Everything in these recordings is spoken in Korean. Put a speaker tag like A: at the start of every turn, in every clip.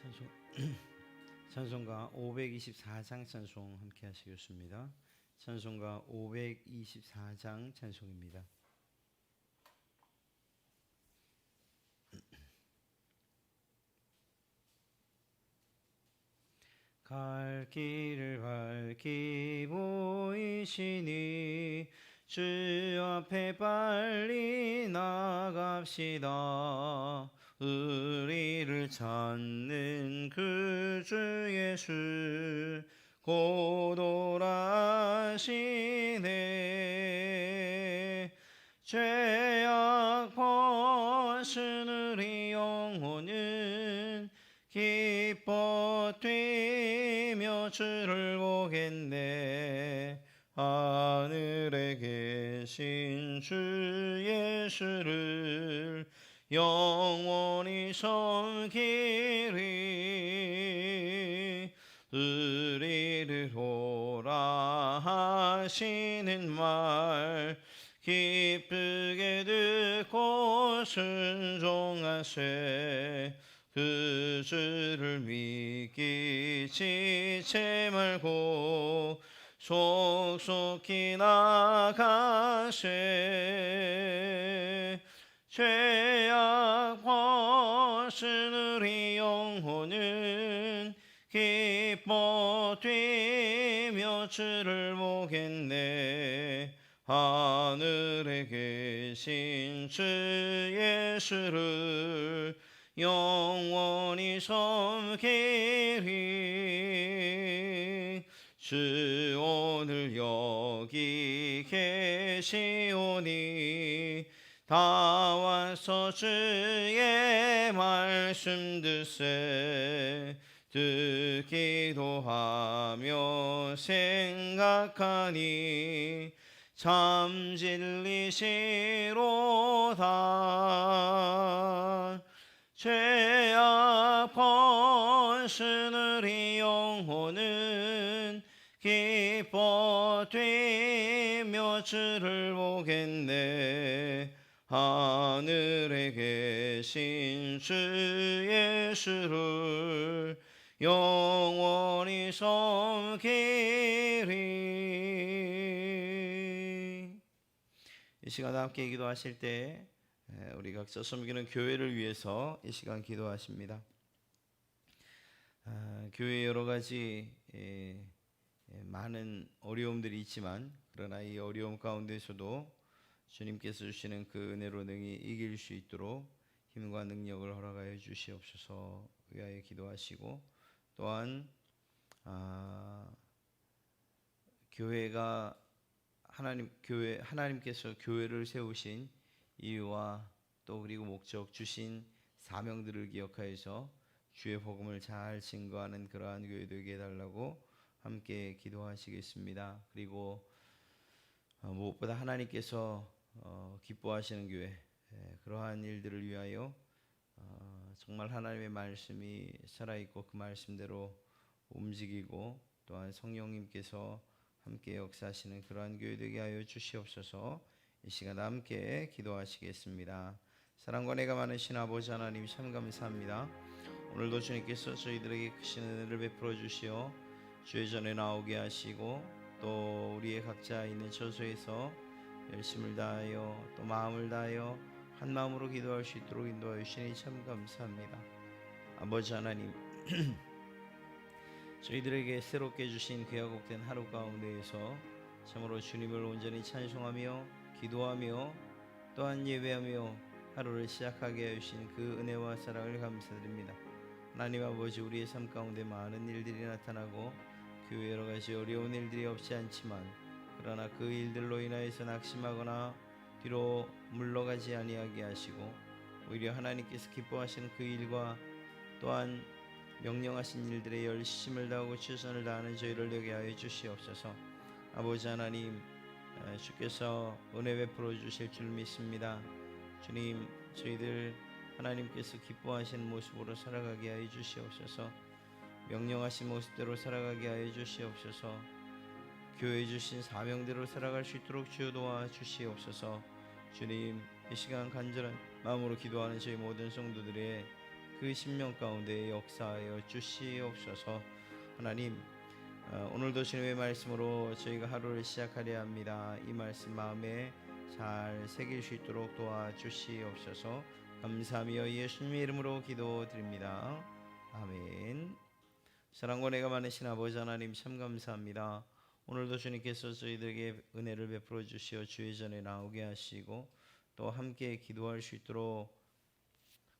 A: 찬송 찬송가 524장 찬송 함께 하시겠습니다. 찬송가 524장 찬송입니다. 갈 길을 밝히 보이시니 주 앞에 빨리 나갑시다. 의리를 찾는 그 주 예수 곧 오라시네. 죄악 벗은 우리 영혼은 기뻐 뛰며 주를 보겠네. 하늘에 계신 주 예수를 영원히 섬기리 의리를 오라 하시는 말. 기쁘게 듣고 순종하세. 그 주를 믿기 지체 말고 속속히 나가세 죄악 벗은 우리 영혼은 기뻐 뛰며 주를 보겠네. 하늘에 계신 주 예수를 영원히 섬기리. 주 오늘 여기 계시오니 다 와서 주의 말씀 듣세. 듣기도 하며 생각하니 참 진리시로다. 죄악 벗은 우리 영혼은 기뻐 뛰며 주를 보겠네 하늘에 계신 주 예수를 영원히 섬기리 이 시간 함께 기도하실 때 에, 우리 각자 섬기는 교회를 위해서 이 시간 기도하십니다. 아, 교회 여러 가지 에, 에, 많은 어려움들이 있지만 그러나 이 어려움 가운데서도 주님께서 주시는 그 은혜로 능히 이길 수 있도록 힘과 능력을 허락하여 주시옵소서 위하여 기도하시고 또한 아, 교회가 하나님 교회 하나님께서 교회를 세우신 이유와 또 그리고 목적 주신 사명들을 기억하여서 주의 복음을 잘 증거하는 그러한 교회 되게 해달라고 함께 기도하시겠습니다. 그리고 어, 무엇보다 하나님께서 어, 기뻐하시는 교회 예, 그러한 일들을 위하여 어, 정말 하나님의 말씀이 살아있고 그 말씀대로 움직이고 또한 성령님께서 함께 역사하시는 그러한 교회 되게 하여 주시옵소서 이 시간 함께 기도하시겠습니다. 사랑과 내가 많으신 아버지 하나님 참 감사합니다. 오늘도 주님께서 저희들에게 크신 은혜를 베풀어 주시어 주의 전에 나오게 하시고 또 우리의 각자 있는 처소에서 열심을 다하여 또 마음을 다하여 한 마음으로 기도할 수 있도록 인도하여 주시니 참 감사합니다. 아버지 하나님 저희들에게 새롭게 주신 귀하곡된 하루 가운데에서 참으로 주님을 온전히 찬송하며 기도하며 또한 예배하며 하루를 시작하게 하여 주신 그 은혜와 사랑을 감사드립니다. 하나님 아버지 우리의 삶 가운데 많은 일들이 나타나고 그 여러 가지 어려운 일들이 없지 않지만 그러나 그 일들로 인하여서 낙심하거나 뒤로 물러가지 아니하게 하시고 오히려 하나님께서 기뻐하시는 그 일과 또한 명령하신 일들에 열심을 다하고 최선을 다하는 저희를 되게 하여 주시옵소서. 아버지 하나님, 에, 주께서 은혜 베풀어 주실 줄 믿습니다. 주님, 저희들 하나님께서 기뻐하시는 모습으로 살아가게 하여 주시옵소서. 명령하신 모습대로 살아가게 하여 주시옵소서. 교회 주신 사명대로 살아갈 수 있도록 주여 도와 주시옵소서. 주님, 이 시간 간절한 마음으로 기도하는 저희 모든 성도들의 그 심령 가운데 역사하여 주시옵소서. 하나님 어, 오늘도 주님의 말씀으로 저희가 하루를 시작하려 합니다. 이 말씀 마음에 잘 새길 수 있도록 도와주시옵소서. 감사하며 예수님의 이름으로 기도드립니다. 아멘. 사랑과 내가 많으신 아버지 하나님 참 감사합니다. 오늘도 주님께서 저희들에게 은혜를 베풀어 주시어 주의 전에 나오게 하시고 또 함께 기도할 수 있도록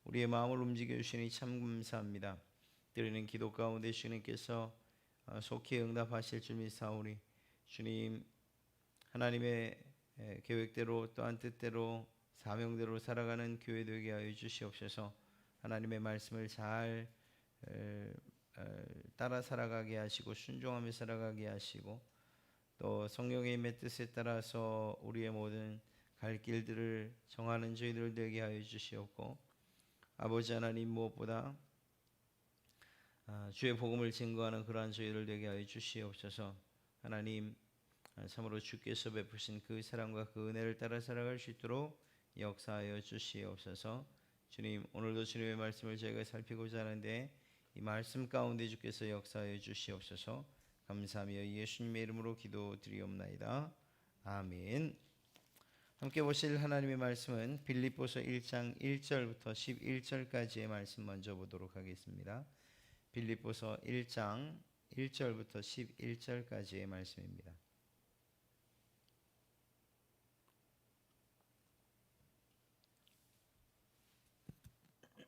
A: 우리의 마음을 움직여 주시니 참 감사합니다. 드리는 기도 가운데 주님께서 어, 속히 응답하실 줄 믿사오니 주님 하나님의 에, 계획대로 또한 뜻대로 사명대로 살아가는 교회 되게 하여 주시옵소서. 하나님의 말씀을 잘 따라 살아가게 하시고 순종하며 살아가게 하시고 또 성령의 임의 뜻에 따라서 우리의 모든 갈 길들을 정하는 저희들 되게 하여 주시옵고 아버지 하나님 무엇보다 아, 주의 복음을 증거하는 그러한 저희들 되게 하여 주시옵소서. 하나님 아, 참으로 주께서 베푸신 그 사랑과 그 은혜를 따라 살아갈 수 있도록 역사하여 주시옵소서. 주님 오늘도 주님의 말씀을 저희가 살피고자 하는데 이 말씀 가운데 주께서 역사하여 주시옵소서 감사하며 예수님의 이름으로 기도드리옵나이다 아멘 함께 보실 하나님의 말씀은 빌립보서 1장 1절부터 11절까지의 말씀 먼저 보도록 하겠습니다. 빌립보서 1장 1절부터 11절까지의 말씀입니다.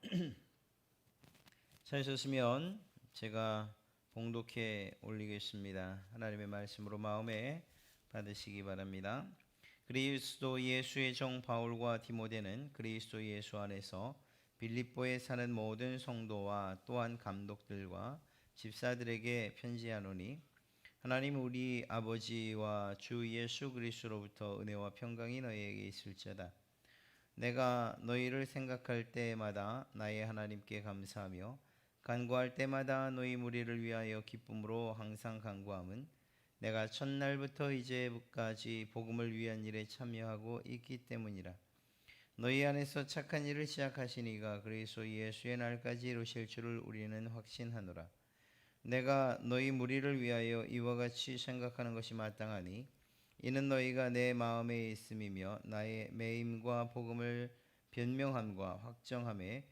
A: 찾으셨으면 제가 봉독해 올리겠습니다. 하나님의 말씀으로 마음에 받으시기 바랍니다. 그리스도 예수의 종 바울과 디모데는 그리스도 예수 안에서 빌립보에 사는 모든 성도와 또한 감독들과 집사들에게 편지하노니 하나님 우리 아버지와 주 예수 그리스도로부터 은혜와 평강이 너희에게 있을지어다. 내가 너희를 생각할 때마다 나의 하나님께 감사하며 간구할 때마다 너희 무리를 위하여 기쁨으로 항상 간구함은 내가 첫날부터 이제까지 복음을 위한 일에 참여하고 있기 때문이라. 너희 안에서 착한 일을 시작하신 이가 그리스도 예수의 날까지 이루실 줄을 우리는 확신하노라. 내가 너희 무리를 위하여 이와 같이 생각하는 것이 마땅하니 이는 너희가 내 마음에 있음이며 나의 매임과 복음을 변명함과 확정함에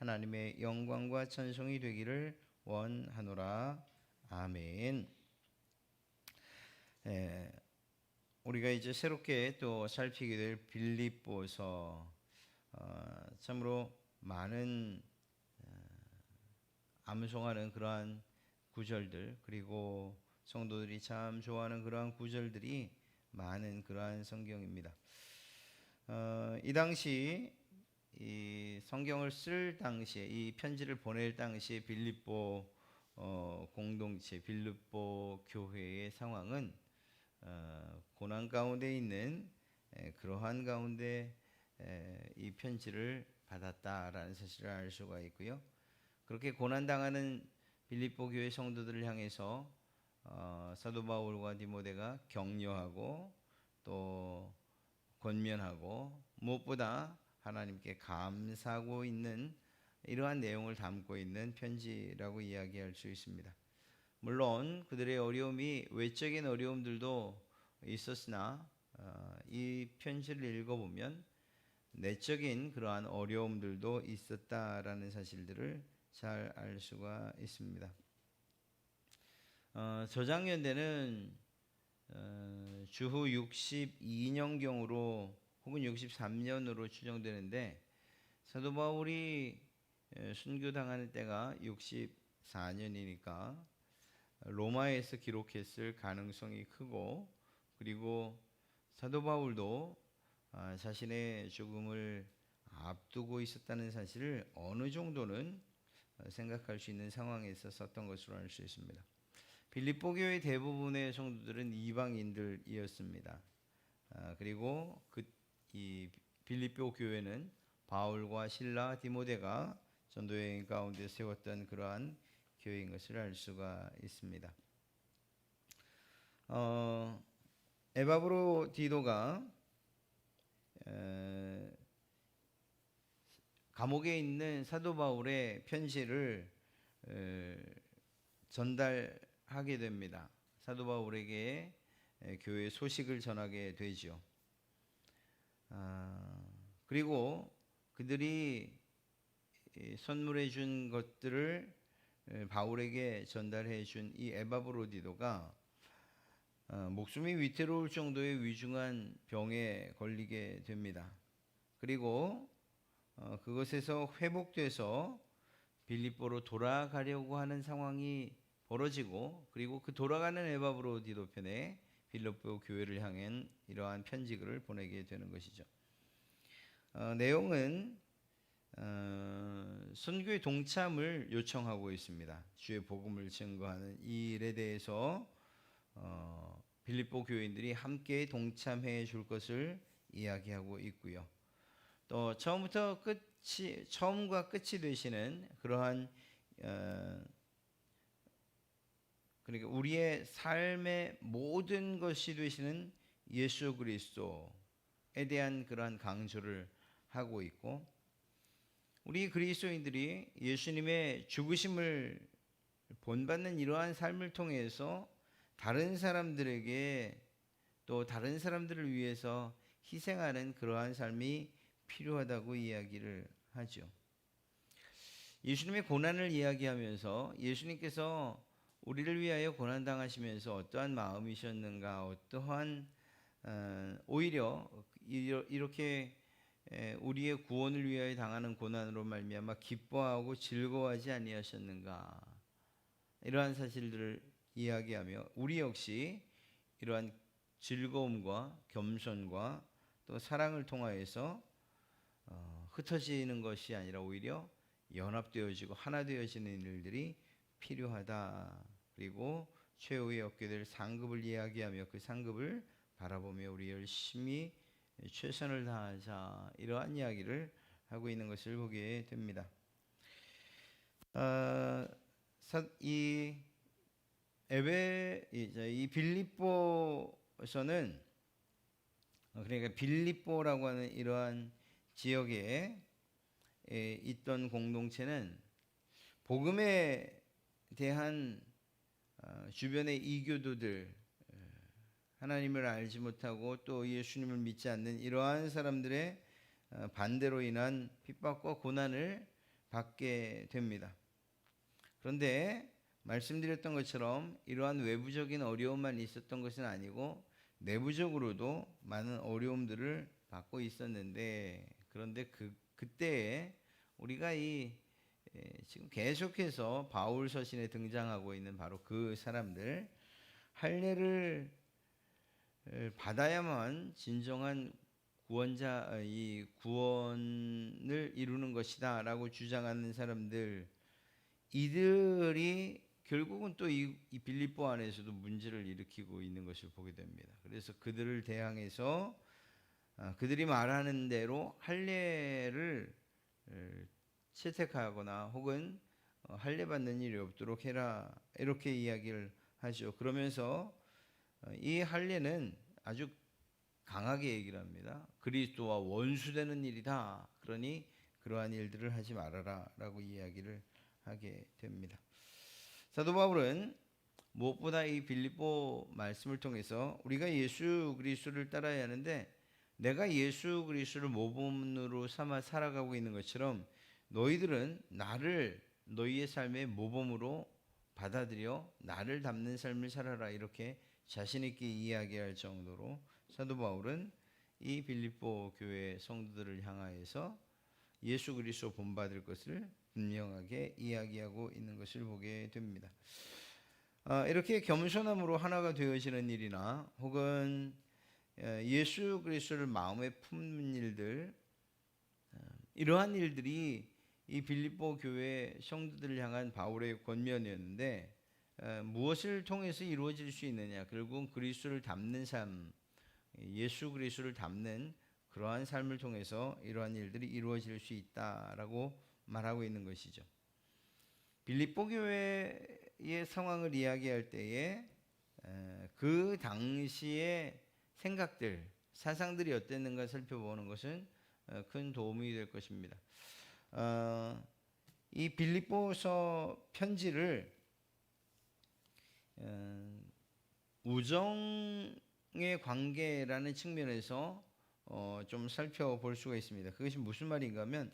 A: 하나님의 영광과 찬송이 되기를 원하노라. 아멘. 예, 우리가 이제 새롭게 또 살피게 될 빌립보서 어, 참으로 많은 어, 암송하는 그러한 구절들 그리고 성도들이 참 좋아하는 그러한 구절들이 많은 그러한 성경입니다. 어, 이 당시 이 성경을 쓸 당시에 이 편지를 보낼 당시에 빌립보 어, 공동체 빌립보 교회의 상황은 어, 고난 가운데 있는 에, 그러한 가운데 에, 이 편지를 받았다라는 사실을 알 수가 있고요. 그렇게 고난 당하는 빌립보 교회 성도들을 향해서 어, 사도 바울과 디모데가 격려하고 또 권면하고 무엇보다 하나님께 감사하고 있는 이러한 내용을 담고 있는 편지라고 이야기할 수 있습니다. 물론 그들의 어려움이 외적인 어려움들도 있었으나 어, 이 편지를 읽어보면 내적인 그러한 어려움들도 있었다라는 사실들을 잘 알 수가 있습니다. 어, 저장연대는 어, 주후 62년경으로 혹은 63년으로 추정되는데 사도 바울이 순교당하는 때가 64년이니까 로마에서 기록했을 가능성이 크고 그리고 사도 바울도 아, 자신의 죽음을 앞두고 있었다는 사실을 어느 정도는 생각할 수 있는 상황에 있었던 것으로 알 수 있습니다. 빌립보 교회 대부분의 성도들은 이방인들이었습니다. 아, 그리고 그 이 빌립보 교회는 바울과 신라 디모데가 전도 여행 가운데 세웠던 그러한 교회인 것을 알 수가 있습니다. 어, 에바브로 디도가 에, 감옥에 있는 사도 바울의 편지를 에, 전달하게 됩니다. 사도 바울에게 에, 교회 소식을 전하게 되죠. 아, 그리고 그들이 이 선물해 준 것들을 에, 바울에게 전달해 준 이 에바브로디도가 어, 목숨이 위태로울 정도의 위중한 병에 걸리게 됩니다. 그리고 어, 그것에서 회복돼서 빌립보로 돌아가려고 하는 상황이 벌어지고 그리고 그 돌아가는 에바브로디도 편에 빌립보 교회를 향한 이러한 편지글을 보내게 되는 것이죠. 어, 내용은 어, 선교의 동참을 요청하고 있습니다. 주의 복음을 증거하는 이 일에 대해서 어, 빌립보 교인들이 함께 동참해 줄 것을 이야기하고 있고요. 또 처음부터 끝이 처음과 끝이 되시는 그러한 어, 그러니까 우리의 삶의 모든 것이 되시는 예수 그리스도에 대한 그러한 강조를 하고 있고 우리 그리스도인들이 예수님의 죽으심을 본받는 이러한 삶을 통해서 다른 사람들에게 또 다른 사람들을 위해서 희생하는 그러한 삶이 필요하다고 이야기를 하죠. 예수님의 고난을 이야기하면서 예수님께서 우리를 위하여 고난 당하시면서 어떠한 마음이셨는가, 어떠한 어, 오히려 이렇게 우리의 구원을 위하여 당하는 고난으로 말미암아 기뻐하고 즐거워하지 아니하셨는가. 이러한 사실들을 이야기하며 우리 역시 이러한 즐거움과 겸손과 또 사랑을 통하여서 어, 흩어지는 것이 아니라 오히려 연합되어지고 하나 되어지는 일들이 필요하다. 그리고 최후에 얻게 될 상급을 이야기하며 그 상급을 바라보며 우리 열심히 최선을 다하자 이러한 이야기를 하고 있는 것을 보게 됩니다. 어, 이 에베 이 빌립보에서는 그러니까 빌립보라고 하는 이러한 지역에 있던 공동체는 복음에 대한 어, 주변의 이교도들 하나님을 알지 못하고 또 예수님을 믿지 않는 이러한 사람들의 어, 반대로 인한 핍박과 고난을 받게 됩니다. 그런데 말씀드렸던 것처럼 이러한 외부적인 어려움만 있었던 것은 아니고 내부적으로도 많은 어려움들을 받고 있었는데 그런데 그 그때에 우리가 이 지금 계속해서 바울 서신에 등장하고 있는 바로 그 사람들 할례를 받아야만 진정한 구원자 어, 이 구원을 이루는 것이다라고 주장하는 사람들 이들이 결국은 또 이 빌립보 안에서도 문제를 일으키고 있는 것을 보게 됩니다. 그래서 그들을 대항해서 아, 그들이 말하는 대로 할례를 채택하거나 혹은 어, 할례 받는 일이 없도록 해라 이렇게 이야기를 하죠. 그러면서 어, 이 할례는 아주 강하게 얘기를 합니다. 그리스도와 원수되는 일이다. 그러니 그러한 일들을 하지 말아라라고 이야기를 하게 됩니다. 사도 바울은 무엇보다 이 빌립보 말씀을 통해서 우리가 예수 그리스도를 따라야 하는데 내가 예수 그리스도를 모범으로 삼아 살아가고 있는 것처럼 너희들은 나를 너희의 삶의 모범으로 받아들여 나를 닮는 삶을 살아라 이렇게 자신 있게 이야기할 정도로 사도 바울은 이 빌립보 교회 성도들을 향하여서 예수 그리스도 본받을 것을 분명하게 이야기하고 있는 것을 보게 됩니다. 아, 이렇게 겸손함으로 하나가 되어지는 일이나 혹은 어, 예수 그리스도를 마음에 품는 일들 어, 이러한 일들이 이 빌립보 교회 성도들을 향한 바울의 권면이었는데 어, 무엇을 통해서 이루어질 수 있느냐? 결국은 그리스도를 닮는 삶, 예수 그리스도를 닮는 그러한 삶을 통해서 이러한 일들이 이루어질 수 있다라고 말하고 있는 것이죠. 빌립보 교회의 상황을 이야기할 때에 에, 그 당시의 생각들, 사상들이 어땠는가 살펴보는 것은 어, 큰 도움이 될 것입니다. 어, 이 빌립보서 편지를 어, 우정의 관계라는 측면에서 어, 좀 살펴볼 수가 있습니다. 그것이 무슨 말인가 하면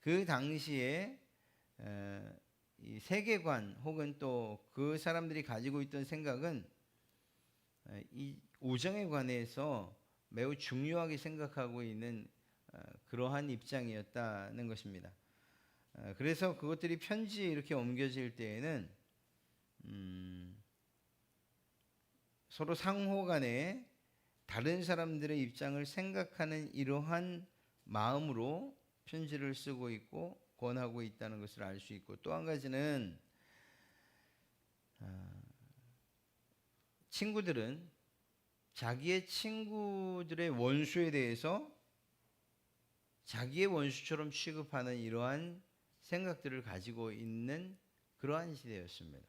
A: 그 당시에 에, 이 세계관 혹은 또 그 사람들이 가지고 있던 생각은 에, 이 우정에 관해서 매우 중요하게 생각하고 있는 어, 그러한 입장이었다는 것입니다. 어, 그래서 그것들이 편지에 이렇게 옮겨질 때에는 음, 서로 상호 간에 다른 사람들의 입장을 생각하는 이러한 마음으로 편지를 쓰고 있고 권하고 있다는 것을 알 수 있고 또 한 가지는 아, 친구들은 자기의 친구들의 원수에 대해서 자기의 원수처럼 취급하는 이러한 생각들을 가지고 있는 그러한 시대였습니다.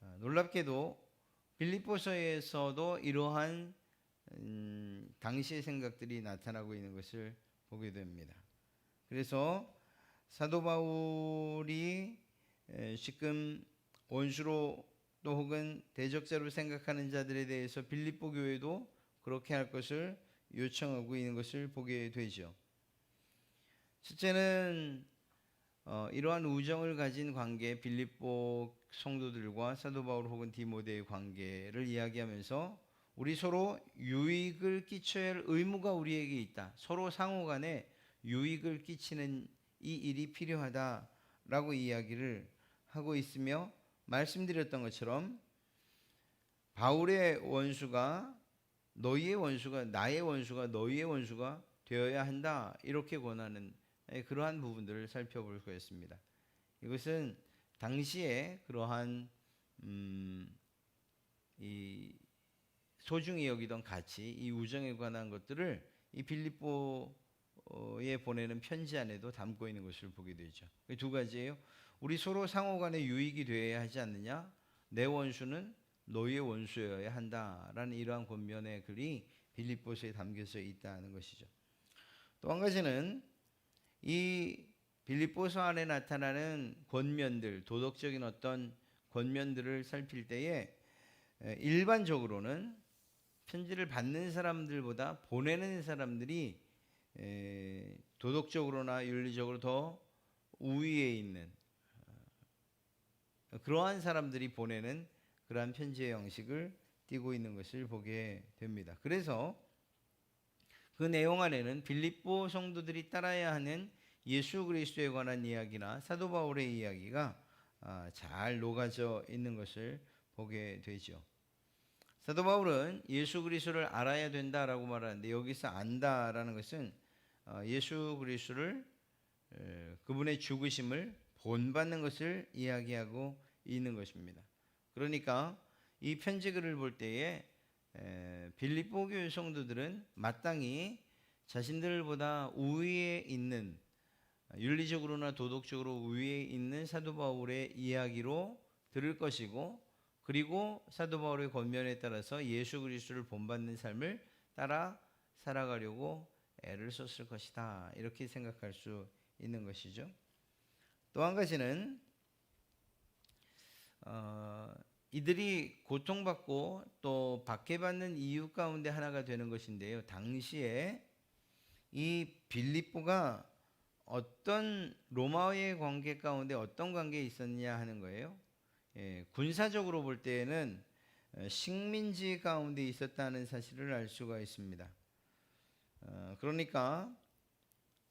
A: 아, 놀랍게도 빌립보서에서도 이러한 음, 당시의 생각들이 나타나고 있는 것을 보게 됩니다. 그래서 사도 바울이 에, 지금 원수로 또 혹은 대적자로 생각하는 자들에 대해서 빌립보 교회도 그렇게 할 것을 요청하고 있는 것을 보게 되죠. 첫째는 어, 이러한 우정을 가진 관계 빌립보 성도들과 사도 바울 혹은 디모데의 관계를 이야기하면서 우리 서로 유익을 끼쳐야 할 의무가 우리에게 있다. 서로 상호간에 유익을 끼치는 이 일이 필요하다라고 이야기를 하고 있으며 말씀드렸던 것처럼 바울의 원수가 너희의 원수가 나의 원수가 너희의 원수가 되어야 한다 이렇게 권하는 그러한 부분들을 살펴볼 거였습니다. 이것은 당시에 그러한 음, 이 소중히 여기던 가치, 이 우정에 관한 것들을 이 빌립보에 보내는 편지 안에도 담고 있는 것을 보게 되죠. 두 가지예요. 우리 서로 상호간에 유익이 되어야 하지 않느냐? 내 원수는 너희의 원수여야 한다라는 이러한 권면의 글이 빌립보서에 담겨져 있다는 것이죠. 또 한 가지는 이 빌립보서 안에 나타나는 권면들, 도덕적인 어떤 권면들을 살필 때에 일반적으로는 편지를 받는 사람들보다 보내는 사람들이 도덕적으로나 윤리적으로 더 우위에 있는 어, 그러한 사람들이 보내는 그러한 편지의 형식을 띠고 있는 것을 보게 됩니다. 그래서 그 내용 안에는 빌립보 성도들이 따라야 하는 예수 그리스도에 관한 이야기나 사도 바울의 이야기가 아, 잘 녹아져 있는 것을 보게 되죠. 사도 바울은 예수 그리스도를 알아야 된다라고 말하는데 여기서 안다라는 것은 어, 예수 그리스도를 그분의 죽으심을 본받는 것을 이야기하고 있는 것입니다. 그러니까 이 편지글을 볼 때에 빌립보 교회 성도들은 마땅히 자신들보다 우위에 있는 윤리적으로나 도덕적으로 우위에 있는 사도 바울의 이야기로 들을 것이고 그리고 사도 바울의 권면에 따라서 예수 그리스도를 본받는 삶을 따라 살아가려고 애를 썼을 것이다. 이렇게 생각할 수 있는 것이죠. 또 한 가지는 어, 이들이 고통받고 또 박해받는 이유 가운데 하나가 되는 것인데요. 당시에 이 빌립보가 어떤 로마의 관계 가운데 어떤 관계에 있었냐 하는 거예요. 예, 군사적으로 볼 때에는 어, 식민지 가운데 있었다는 사실을 알 수가 있습니다. 어, 그러니까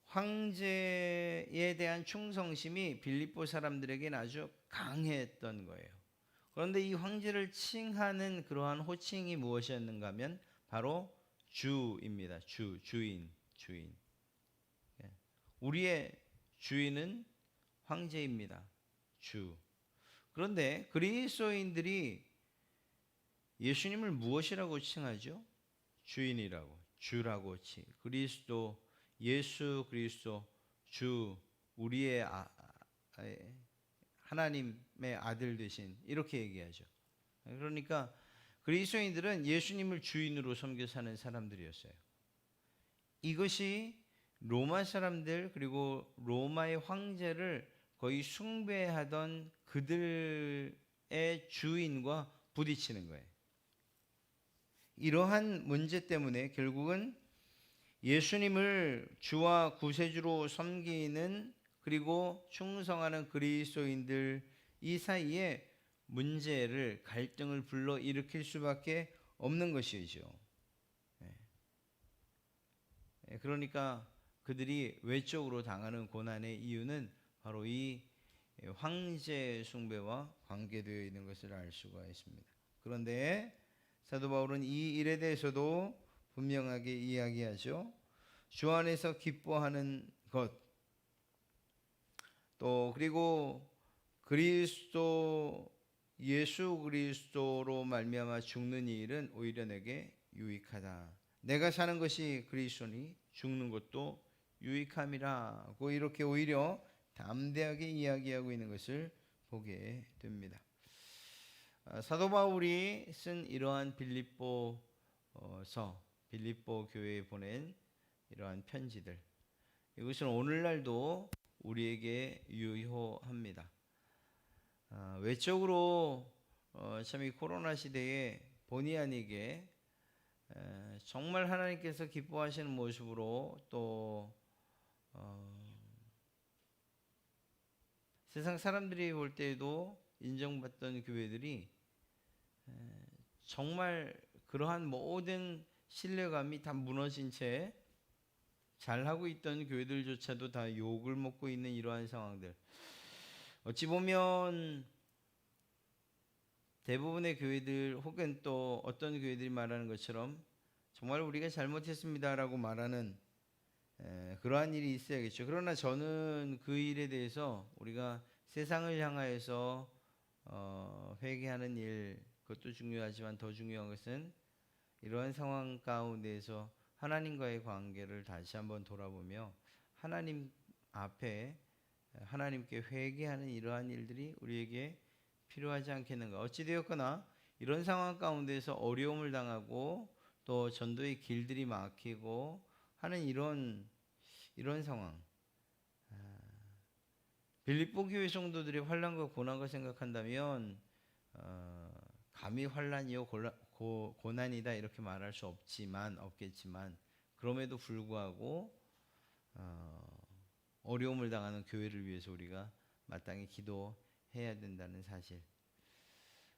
A: 황제에 대한 충성심이 빌립보 사람들에게는 아주 강했던 거예요. 그런데 이 황제를 칭하는 그러한 호칭이 무엇이었는가 하면 바로 주입니다. 주, 주인, 주인. 예. 우리의 주인은 황제입니다. 주. 그런데 그리스도인들이 예수님을 무엇이라고 칭하죠? 주인이라고, 주라고 치. 그리스도, 예수 그리스도, 주, 우리의 아, 아, 예, 하나님의 아들 되신 이렇게 얘기하죠. 그러니까 그리스도인들은 예수님을 주인으로 섬겨 사는 사람들이었어요. 이것이 로마 사람들 그리고 로마의 황제를 거의 숭배하던 그들의 주인과 부딪히는 거예요. 이러한 문제 때문에 결국은 예수님을 주와 구세주로 섬기는 그리고 충성하는 그리스도인들 이 사이에 문제를 갈등을 불러 일으킬 수밖에 없는 것이죠. 예. 예, 그러니까 그들이 외적으로 당하는 고난의 이유는 바로 이 황제 숭배와 관계되어 있는 것을 알 수가 있습니다. 그런데 사도 바울은 이 일에 대해서도 분명하게 이야기하죠. 주 안에서 기뻐하는 것, 또 그리고 그리스도 예수 그리스도로 말미암아 죽는 이 일은 오히려 내게 유익하다. 내가 사는 것이 그리스도니 죽는 것도 유익함이라고 이렇게 오히려 담대하게 이야기하고 있는 것을 보게 됩니다. 아, 사도 바울이 쓴 이러한 빌립보서 빌립보 교회에 보낸 이러한 편지들 이것은 오늘날도 우리에게 유효합니다. 아, 외적으로 어, 참이 코로나 시대에 본의 아니게 에, 정말 하나님께서 기뻐하시는 모습으로 또 어, 세상 사람들이 볼 때에도 인정받던 교회들이 에, 정말 그러한 모든 신뢰감이 다 무너진 채 잘하고 있던 교회들조차도 다 욕을 먹고 있는 이러한 상황들. 어찌 보면 대부분의 교회들 혹은 또 어떤 교회들이 말하는 것처럼 정말 우리가 잘못했습니다라고 말하는 에, 그러한 일이 있어야겠죠. 그러나 저는 그 일에 대해서 우리가 세상을 향하여서 어, 회개하는 일 그것도 중요하지만 더 중요한 것은 이러한 상황 가운데에서 하나님과의 관계를 다시 한번 돌아보며 하나님 앞에 하나님께 회개하는 이러한 일들이 우리에게 필요하지 않겠는가? 어찌 되었거나 이런 상황 가운데서 어려움을 당하고 또 전도의 길들이 막히고 하는 이런 이런 상황. 아, 빌립보 교회 성도들의 환란과 고난과 생각한다면 어, 감히 환란이요 고, 고난이다 이렇게 말할 수 없지만 없겠지만 그럼에도 불구하고 어, 어려움을 당하는 교회를 위해서 우리가 마땅히 기도해야 된다는 사실.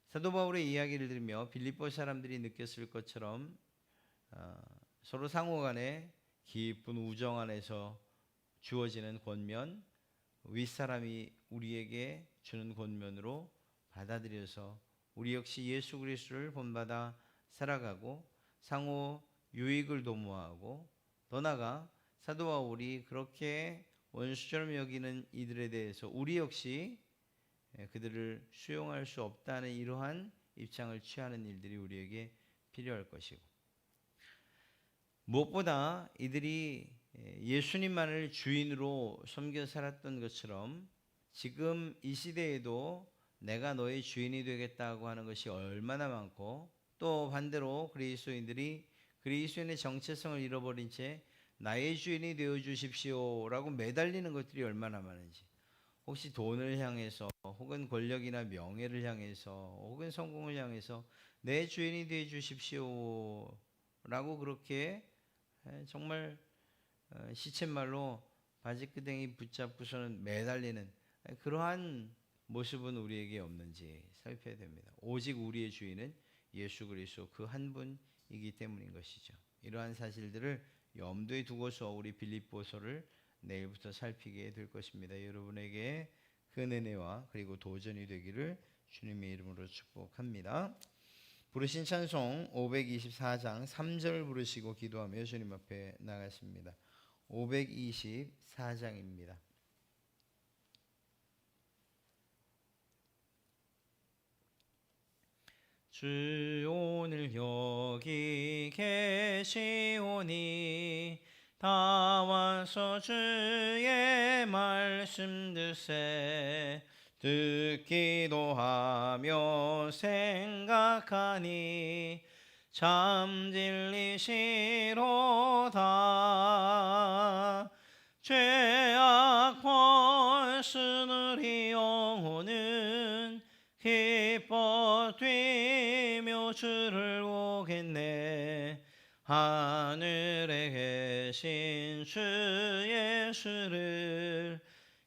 A: 사도 바울의 이야기를 들으며 빌립보 사람들이 느꼈을 것처럼 어, 서로 상호간에 깊은 우정 안에서 주어지는 권면, 윗사람이 우리에게 주는 권면으로 받아들여서 우리 역시 예수 그리스도를 본받아 살아가고 상호 유익을 도모하고 더 나아가 사도 바울이 그렇게 원수처럼 여기는 이들에 대해서 우리 역시 예, 그들을 수용할 수 없다는 이러한 입장을 취하는 일들이 우리에게 필요할 것이고 무엇보다 이들이 예, 예수님만을 주인으로 섬겨 살았던 것처럼 지금 이 시대에도 내가 너의 주인이 되겠다고 하는 것이 얼마나 많고 또 반대로 그리스도인들이 그리스도인의 정체성을 잃어버린 채 나의 주인이 되어 주십시오라고 매달리는 것들이 얼마나 많은지 혹시 돈을 향해서 혹은 권력이나 명예를 향해서 혹은 성공을 향해서 내 주인이 되어 주십시오라고 그렇게 정말 어, 시쳇말로 바지끄댕이 붙잡고서는 매달리는 그러한 모습은 우리에게 없는지 살펴야 됩니다. 오직 우리의 주인은 예수 그리스도 그 한 분이기 때문인 것이죠. 이러한 사실들을 염두에 두고서 우리 빌립보서를 내일부터 살피게 될 것입니다. 여러분에게 그 은혜와 그리고 도전이 되기를 주님의 이름으로 축복합니다. 부르신 찬송 524장 3절 부르시고 기도하며 주님 앞에 나가십니다. 524장입니다. 주 오늘 여기 계시오니 다 와서 주의 말씀 드세 듣기도 하며 생각하니 참 진리시로다. 죄악 우리 영혼은 기뻐 뛰며 주를 오겠네. 하늘에 계신 주 예수를